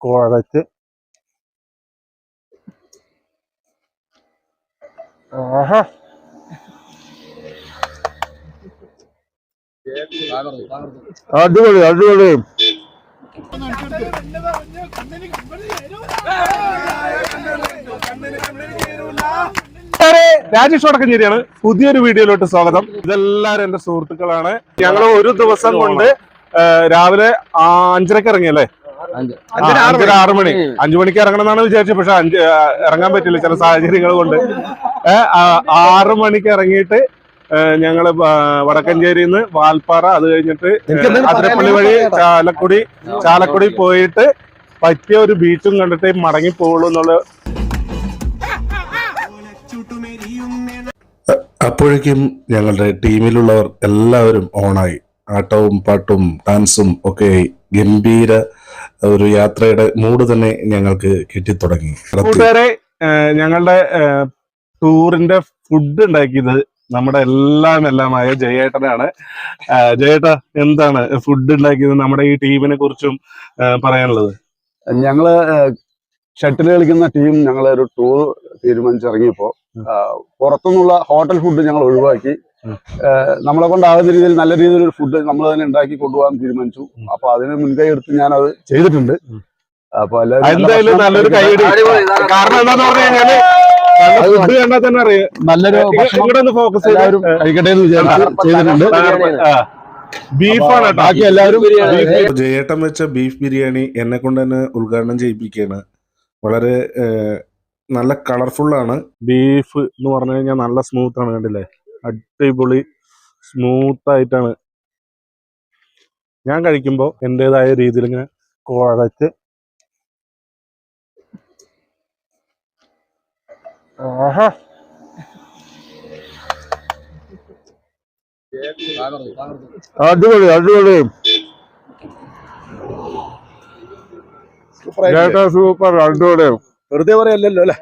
കുഴച്ച് ആഹാ. അടിപൊളി അടിപൊളി. രാജേഷ് വടക്കഞ്ചേരിയാണ് പുതിയൊരു വീഡിയോയിലോട്ട് സ്വാഗതം. ഇതെല്ലാരും എന്റെ സുഹൃത്തുക്കളാണ്. ഞങ്ങൾ ഒരു ദിവസം കൊണ്ട് രാവിലെ അഞ്ചരക്ക് ഇറങ്ങിയല്ലേ? അഞ്ചര ആറ് മണി. അഞ്ചു മണിക്ക് ഇറങ്ങണം എന്നാണ് വിചാരിച്ചത്. പക്ഷെ അഞ്ച് ഇറങ്ങാൻ പറ്റില്ല ചില സാഹചര്യങ്ങൾ കൊണ്ട്. ആറു മണിക്ക് ഇറങ്ങിയിട്ട് ഞങ്ങൾ വടക്കഞ്ചേരി വടക്കഞ്ചേരിയിൽ നിന്ന് വാൽപ്പാറ അത് കഴിഞ്ഞിട്ട് അതിരപ്പള്ളി വഴി ചാലക്കുടി ചാലക്കുടി പോയിട്ട് പറ്റിയ ഒരു ബീച്ചും കണ്ടിട്ട് മടങ്ങി പോകുള്ളൂ എന്നുള്ള അപ്പോഴേക്കും ഞങ്ങളുടെ ടീമിലുള്ളവർ എല്ലാവരും ഓണായി. ആട്ടവും പാട്ടും ഡാൻസും ഒക്കെയായി ഗംഭീര ഒരു യാത്രയുടെ മൂഡ് തന്നെ ഞങ്ങൾക്ക് കിട്ടിത്തുടങ്ങി. കൂട്ടുകാരെ ഞങ്ങളുടെ ടൂറിന്റെ ഫുഡ് ഉണ്ടാക്കിയത് നമ്മുടെ എല്ലാം എല്ലാമായ ജയേട്ടനാണ്. ജയേട്ട എന്താണ് ഫുഡ് ഉണ്ടാക്കിയത് നമ്മുടെ ഈ ടീമിനെ കുറിച്ചും പറയാനുള്ളത്? ഞങ്ങൾ ഷട്ടിൽ കളിക്കുന്ന ടീം ഞങ്ങൾ ഒരു ടൂർ തീരുമാനിച്ചിറങ്ങിയപ്പോ ആ, പുറത്തുനിന്നുള്ള ഹോട്ടൽ ഫുഡ് ഞങ്ങൾ ഒഴിവാക്കി. നമ്മളെ കൊണ്ടാകുന്ന രീതിയിൽ നല്ല രീതിയിൽ ഒരു ഫുഡ് നമ്മൾ തന്നെ ഉണ്ടാക്കി കൊണ്ടുപോകാൻ തീരുമാനിച്ചു. അപ്പൊ അതിന് മുൻകൈ എടുത്ത് ഞാൻ അത് ചെയ്തിട്ടുണ്ട്. അപ്പൊ എല്ലാവരും നല്ലൊരു കൈയടി കാരണം എന്താന്ന് പറഞ്ഞു കഴിഞ്ഞാൽ നല്ലൊരു ഫോക്കസ് എല്ലാവരും കഴിക്കട്ടെ എന്ന് വിചാരിച്ച് ചെയ്തിട്ടുണ്ട്. ബീഫാണ് ബാക്കി എല്ലാവരും ജയേട്ടൻ വെച്ച ബീഫ് ബിരിയാണി എന്നെ കൊണ്ട് തന്നെ ഉദ്ഘാടനം ചെയ്യിപ്പിക്കുകയാണ് വളരെ നല്ല കളർഫുള്ളാണ് ബീഫ് എന്ന് പറഞ്ഞു കഴിഞ്ഞാൽ നല്ല സ്മൂത്ത് ആണ് കണ്ടില്ലേ? അടിപൊളി സ്മൂത്ത് ആയിട്ടാണ്. ഞാൻ കഴിക്കുമ്പോൾ എന്റെതായ രീതിയിൽ ഇങ്ങനെ കുഴച്ച് ആഹാ. അടിപൊളി അടിപൊളി. ചേട്ടാ സൂപ്പർ അടിപൊളി വെറുതെ പറയല്ലോ അല്ലെ.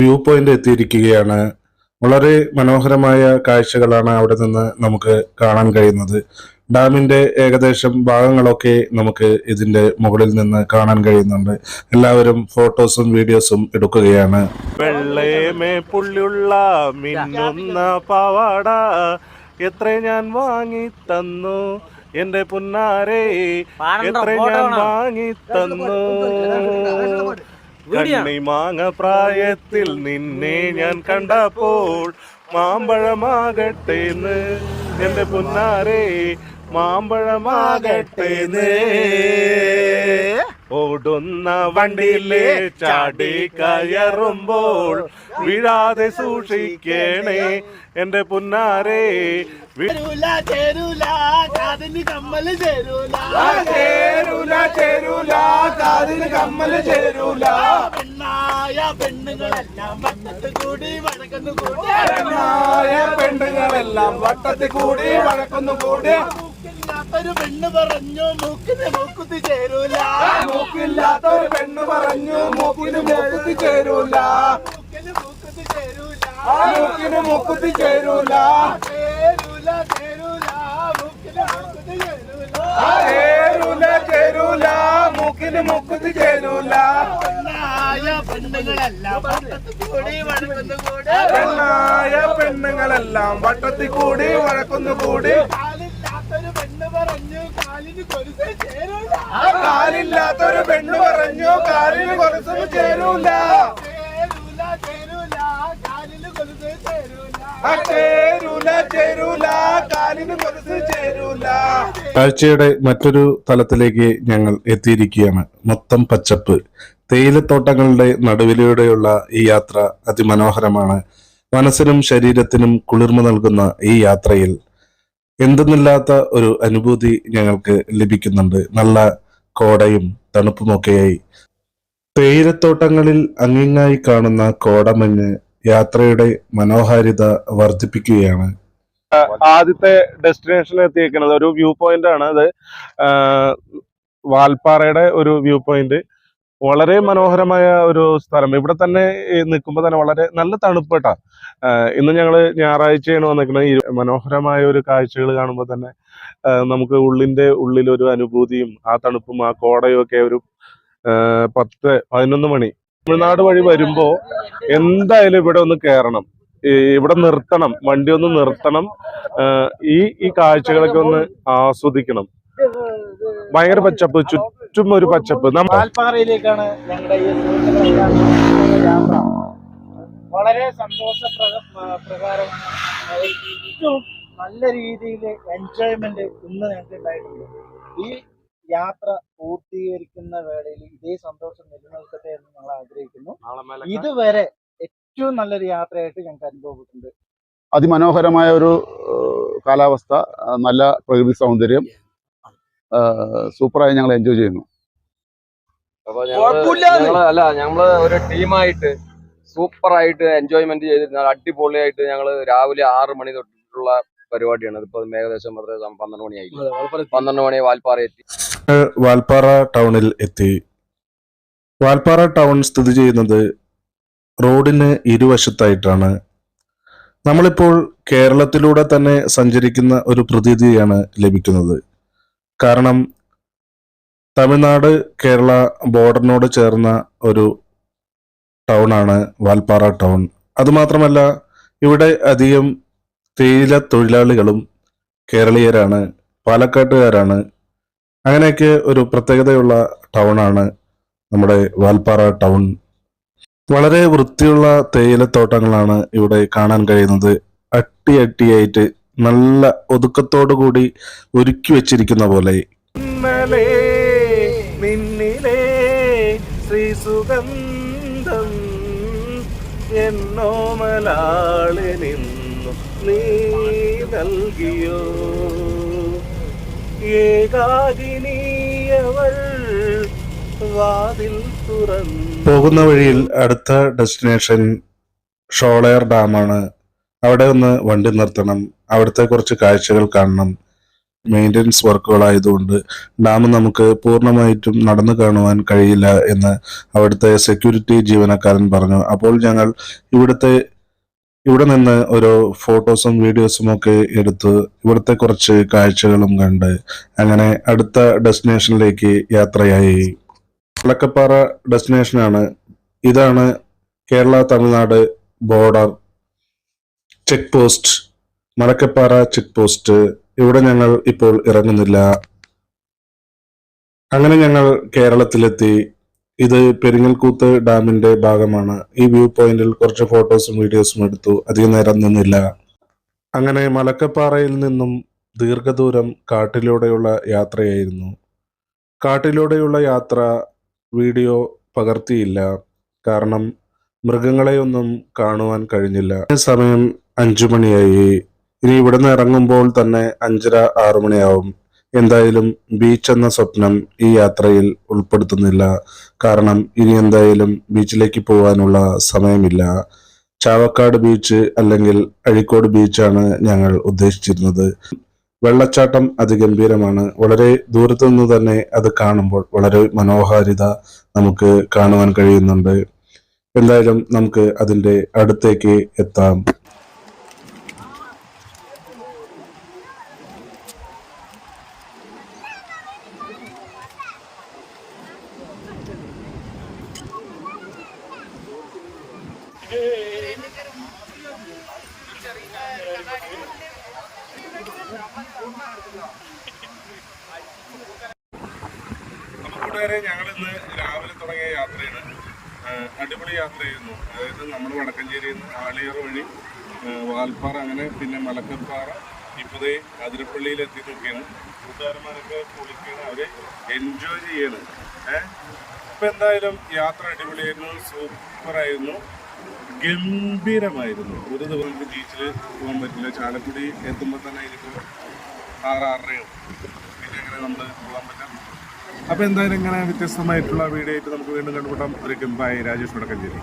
വ്യൂ പോയിന്റ് എത്തിയിരിക്കുകയാണ്. വളരെ മനോഹരമായ കാഴ്ചകളാണ് അവിടെ നിന്ന് നമുക്ക് കാണാൻ കഴിയുന്നത്. ഡാമിന്റെ ഏകദേശം ഭാഗങ്ങളൊക്കെ നമുക്ക് ഇതിന്റെ മുകളിൽ നിന്ന് കാണാൻ കഴിയുന്നുണ്ട്. എല്ലാവരും ഫോട്ടോസും വീഡിയോസും എടുക്കുകയാണ്. വെള്ളയമേ പുള്ളിയുള്ള മിന്നുന്ന പാവാട എത്ര ഞാൻ വാങ്ങി തന്നു? എന്റെ പുന്നാരെ എത്ര ഞാൻ വാങ്ങി തന്നു? കണ്ണി മാങ്ങ പ്രായത്തിൽ നിന്നെ ഞാൻ കണ്ടപ്പോൾ മാമ്പഴമാകട്ടേന്ന്. എന്റെ പുന്നാരെ മാമ്പഴമാകട്ടേന്ന് ഓടുന്ന വണ്ടിയിലെ ചാടി കയറുമ്പോൾ വീഴാതെ സൂക്ഷിക്കണേ. എന്റെ പുന്നാരെ ചേരൂല ചേരൂല കാതിന് കമ്മൽ ചേരൂല. ചേരൂല ചേരൂല കാതിന് കമ്മൽ ചേരൂല. പെണ്ണായ പെണ്ണുങ്ങളെല്ലാം വട്ടത്തിൽ കൂടി വഴക്കുന്നു കൂടി. പെണ്ണായ പെണ്ണുങ്ങളെല്ലാം വട്ടത്തിൽ കൂടി വഴക്കുന്നു കൂടി. മൂക്കില്ലാത്തൊരു പെണ്ണ് പറഞ്ഞു മൂക്കിന് മൂക്കുത്തി ചേരൂല. മൂക്കില്ലാത്തൊരു പെണ്ണ് പറഞ്ഞു മൂക്കിന് മൂക്കുത്തി ചേരൂല. മൂക്കിന് മൂക്കുത്തി ചേരൂല. മൂക്കിന് മൂക്കുത്തി ചേരൂല. ചേരൂല ചേരൂല. മൂക്കിന് മൂക്കുത്തി ചേരൂല. ചേരൂല മൂക്കിന് മൂക്കുത്തി ചേരൂല. പെണ്ണായ പെണ്ണുങ്ങളെല്ലാം വട്ടത്തിൽ കൂടി വഴക്കുന്നു കൂടി ചേരൂല. കാലില്ലാത്തൊരു പെണ്ണ് പറഞ്ഞു കാലിന് കൊലസൊന്നും ചേരൂല. ചേരൂല ചേരൂല കാലിന് കൊലുസേ ചേരൂല. ആ ചേരൂല ചേരൂല കാലിന് കുറച്ച് ചേരൂല. കാഴ്ചയുടെ മറ്റൊരു തലത്തിലേക്ക് ഞങ്ങൾ എത്തിയിരിക്കുകയാണ്. മൊത്തം പച്ചപ്പ്. തേയിലത്തോട്ടങ്ങളുടെ നടുവിലൂടെയുള്ള ഈ യാത്ര അതിമനോഹരമാണ്. മനസ്സിനും ശരീരത്തിനും കുളിർമ നൽകുന്ന ഈ യാത്രയിൽ എന്തെന്നില്ലാത്ത ഒരു അനുഭൂതി ഞങ്ങൾക്ക് ലഭിക്കുന്നുണ്ട്. നല്ല കോടയും തണുപ്പുമൊക്കെയായി തേയിലത്തോട്ടങ്ങളിൽ അങ്ങിങ്ങായി കാണുന്ന കോടമഞ്ഞ് യാത്രയുടെ മനോഹാരിത വർദ്ധിപ്പിക്കുകയാണ്. ആദ്യത്തെ ഡെസ്റ്റിനേഷനിൽ എത്തിയിരിക്കുന്നത് ഒരു വ്യൂ പോയിന്റ് ആണ്. അത് വാൽപ്പാറയുടെ ഒരു വ്യൂ പോയിന്റ്. വളരെ മനോഹരമായ ഒരു സ്ഥലം. ഇവിടെ തന്നെ നിൽക്കുമ്പോൾ തന്നെ വളരെ നല്ല തണുപ്പട്ടാ. ഇന്ന് ഞങ്ങൾ ഞായറാഴ്ചയാണ് വന്നിരിക്കുന്നത്. മനോഹരമായ ഒരു കാഴ്ചകൾ കാണുമ്പോൾ തന്നെ നമുക്ക് ഉള്ളിന്റെ ഉള്ളിൽ ഒരു അനുഭൂതിയും ആ തണുപ്പും ആ കോടയും ഒക്കെ ഒരു പത്ത് പതിനൊന്ന് മണി തമിഴ്നാട് വഴി വരുമ്പോ എന്തായാലും ഇവിടെ ഒന്ന് കയറണം ഇവിടെ നിർത്തണം. വണ്ടി ഒന്ന് നിർത്തണം. ഈ ഈ കാഴ്ചകളൊക്കെ ഒന്ന് ആസ്വദിക്കണം. ഭയങ്കര പച്ചപ്പ് ചുറ്റും ഒരു പച്ചപ്പ്. നമ്മ വാൽപ്പാറയിലേക്കാണ് ഞങ്ങളുടെ ഈ യാത്ര. വളരെ സന്തോഷ പ്രക- പ്രകാരം ഏറ്റവും നല്ല രീതിയിൽ എൻജോയ്മെന്റ് ഇന്ന് ഞങ്ങൾക്ക് ഉണ്ടായിട്ടുണ്ട്. ഈ യാത്ര പൂർത്തീകരിക്കുന്ന വേളയിൽ ഇതേ സന്തോഷം നിലനിൽക്കട്ടെ എന്ന് ഞങ്ങൾ ആഗ്രഹിക്കുന്നു. ഇതുവരെ ഏറ്റവും നല്ലൊരു യാത്രയായിട്ട് ഞങ്ങൾക്ക് അനുഭവപ്പെട്ടിട്ടുണ്ട്. അതിമനോഹരമായ ഒരു കാലാവസ്ഥ നല്ല പ്രകൃതി സൗന്ദര്യം. സൂപ്പറായി ഞങ്ങൾ എൻജോയ് ചെയ്യുന്നു. അല്ല ഞങ്ങൾ ഒരു ടീമായിട്ട് സൂപ്പറായിട്ട് എൻജോയ്മെന്റ് ചെയ്തിരുന്ന അടിപൊളിയായിട്ട് ഞങ്ങൾ രാവിലെ ആറ് മണി തൊട്ടിട്ടുള്ള പരിപാടിയാണ്. ഇതിപ്പോ ഏകദേശം? പന്ത്രണ്ട് മണിയായി പന്ത്രണ്ട് മണി വാൽപ്പാറ എത്തി. വാൽപ്പാറ ടൗണിൽ എത്തി. വാൽപ്പാറ ടൗൺ സ്ഥിതി ചെയ്യുന്നത് റോഡിന് ഇരുവശത്തായിട്ടാണ്. നമ്മളിപ്പോൾ കേരളത്തിലൂടെ തന്നെ സഞ്ചരിക്കുന്ന ഒരു പ്രതീതിയാണ് ലഭിക്കുന്നത്. കാരണം തമിഴ്നാട് കേരള ബോർഡറിനോട് ചേർന്ന ഒരു ടൗണാണ് വാൽപ്പാറ ടൗൺ. അതുമാത്രമല്ല ഇവിടെ അധികം തേയില തൊഴിലാളികളും കേരളീയരാണ് പാലക്കാട്ടുകാരാണ്. അങ്ങനെയൊക്കെ ഒരു പ്രത്യേകതയുള്ള ടൗണാണ് നമ്മുടെ വാൽപ്പാറ ടൗൺ. വളരെ വൃത്തിയുള്ള തേയിലത്തോട്ടങ്ങളാണ് ഇവിടെ കാണാൻ കഴിയുന്നത്. അട്ടി അട്ടിയായിട്ട് നല്ല ഒതുക്കത്തോടു കൂടി ഒരുക്കി വെച്ചിരിക്കുന്ന പോലെ. ഇന്നലെ നിന്നിലെ ശ്രീസുഗന്ധം നീ നൽകിയോ? ഏകാകിനിയവൾ വാതിൽ തുറന്നു. പോകുന്ന വഴിയിൽ അടുത്ത ഡെസ്റ്റിനേഷൻ ഷോളയർ ഡാമാണ്. അവിടെ ഒന്ന് വണ്ടി നിർത്തണം. അവിടുത്തെ കുറച്ച് കാഴ്ചകൾ കാണണം. മെയിന്റെനൻസ് വർക്കുകളായതുകൊണ്ട് ഡാം നമുക്ക് പൂർണമായിട്ടും നടന്നു കാണുവാൻ കഴിയില്ല എന്ന് അവിടുത്തെ സെക്യൂരിറ്റി ജീവനക്കാരൻ പറഞ്ഞു. അപ്പോൾ ഞങ്ങൾ ഇവിടുത്തെ ഇവിടെ നിന്ന് ഓരോ ഫോട്ടോസും വീഡിയോസും ഒക്കെ എടുത്ത് ഇവിടുത്തെ കുറച്ച് കാഴ്ചകളും കണ്ട് അങ്ങനെ അടുത്ത ഡെസ്റ്റിനേഷനിലേക്ക് യാത്രയായി. വിളക്കപ്പാറ ഡെസ്റ്റിനേഷനാണ്. ഇതാണ് Kerala Tamil Nadu border check post Malakkappara check post ഇവിടെ ഞങ്ങൾ ഇപ്പോൾ ഇറങ്ങുന്നില്ല. അങ്ങനെ ഞങ്ങൾ കേരളത്തിലെത്തി. ഇത് പെരിങ്ങൽകൂത്ത് ഡാമിന്റെ ഭാഗമാണ്. ഈ വ്യൂ പോയിന്റിൽ കുറച്ച് ഫോട്ടോസും വീഡിയോസും എടുത്തു. അധികം നേരം നിന്നില്ല. അങ്ങനെ മലക്കപ്പാറയിൽ നിന്നും ദീർഘദൂരം കാട്ടിലൂടെയുള്ള യാത്രയായിരുന്നു. കാട്ടിലൂടെയുള്ള യാത്ര വീഡിയോ പകർത്തിയില്ല. കാരണം മൃഗങ്ങളെയൊന്നും കാണുവാൻ കഴിഞ്ഞില്ല. സമയം അഞ്ചു മണിയായി. ഇനി ഇവിടുന്ന് ഇറങ്ങുമ്പോൾ തന്നെ അഞ്ചര ആറു മണിയാവും. എന്തായാലും ബീച്ച് എന്ന സ്വപ്നം ഈ യാത്രയിൽ ഉൾപ്പെടുത്തുന്നില്ല. കാരണം ഇനി എന്തായാലും ബീച്ചിലേക്ക് പോകാനുള്ള സമയമില്ല. ചാവക്കാട് ബീച്ച് അല്ലെങ്കിൽ അഴിക്കോട് ബീച്ചാണ് ഞങ്ങൾ ഉദ്ദേശിച്ചിരുന്നത്. വെള്ളച്ചാട്ടം അതിഗംഭീരമാണ്. വളരെ ദൂരത്തു നിന്ന് തന്നെ അത് കാണുമ്പോൾ വളരെ മനോഹാരിത നമുക്ക് കാണുവാൻ കഴിയുന്നുണ്ട്. എന്തായാലും നമുക്ക് അതിന്റെ അടുത്തേക്ക് എത്താം. കൂട്ടുകാരെ ഞങ്ങൾ ഇന്ന് രാവിലെ തുടങ്ങിയ യാത്രയാണ്. അടിപൊളി യാത്രയായിരുന്നു. അതായത് നമ്മൾ വടക്കഞ്ചേരിയിൽ നിന്ന് ആളിയർ വഴി വാൽപ്പാറ അങ്ങനെ പിന്നെ മലക്കപ്പാറ ഇപ്പതേ അതിരപ്പള്ളിയിൽ എത്തി നോക്കിയാണ് കൂട്ടുകാരന്മാരൊക്കെ കുളിക്കുകയാണ് അവർ എൻജോയ് ചെയ്യാണ്. ഏഹ് ഇപ്പൊ എന്തായാലും യാത്ര അടിപൊളിയായിരുന്നു സൂപ്പറായിരുന്നു ഗംഭീരമായിരുന്നു. ഒരു ദിവസം നമുക്ക് ബീച്ചിൽ പോകാൻ പറ്റില്ല. ചാലക്കുടി എത്തുമ്പോൾ തന്നെ എനിക്ക് ആറ് പിന്നെ അങ്ങനെ നമ്മൾ പോകാൻ പറ്റാം? അപ്പൊ എന്തായാലും ഇങ്ങനെ വ്യത്യസ്തമായിട്ടുള്ള വീഡിയോ ആയിട്ട് നമുക്ക് വീണ്ടും കണ്ടുമുട്ടാം. ഒരു ബൈ രാജേഷ് വടക്കഞ്ചേരി